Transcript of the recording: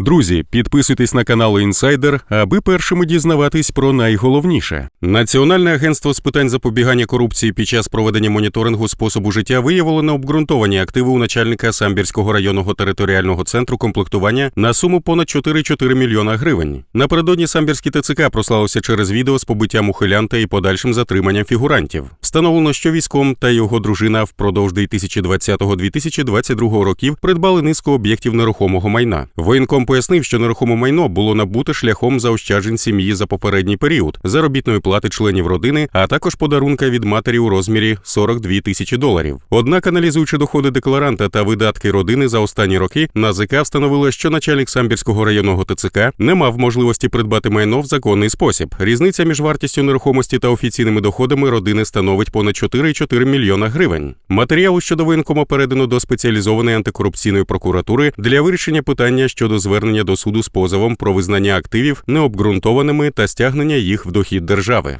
Друзі, підписуйтесь на канал Інсайдер, аби першими дізнаватись про найголовніше. Національне агентство з питань запобігання корупції під час проведення моніторингу способу життя виявило необґрунтовані активи у начальника Самбірського районного територіального центру комплектування на суму понад 4,4 мільйона гривень. Напередодні Самбірський ТЦК прославився через відео з побиттям ухилянта і подальшим затриманням фігурантів. Встановлено, що військом та його дружина впродовж 2020-2022 років придбали низку об'єктів нерухомого майна. Воєнком пояснив, що нерухоме майно було набуте шляхом заощаджень сім'ї за попередній період, заробітної плати членів родини, а також подарунка від матері у розмірі 42 тисячі доларів. Однак, аналізуючи доходи декларанта та видатки родини за останні роки, НАЗК встановило, що начальник Самбірського районного ТЦК не мав можливості придбати майно в законний спосіб. Різниця між вартістю нерухомості та офіційними доходами родини становить понад 4,4 мільйона гривень. Матеріалу щодо воєнкома передано до спеціалізованої антикорупційної прокуратури для вирішення питання щодо звернення до суду з позовом про визнання активів необґрунтованими та стягнення їх в дохід держави.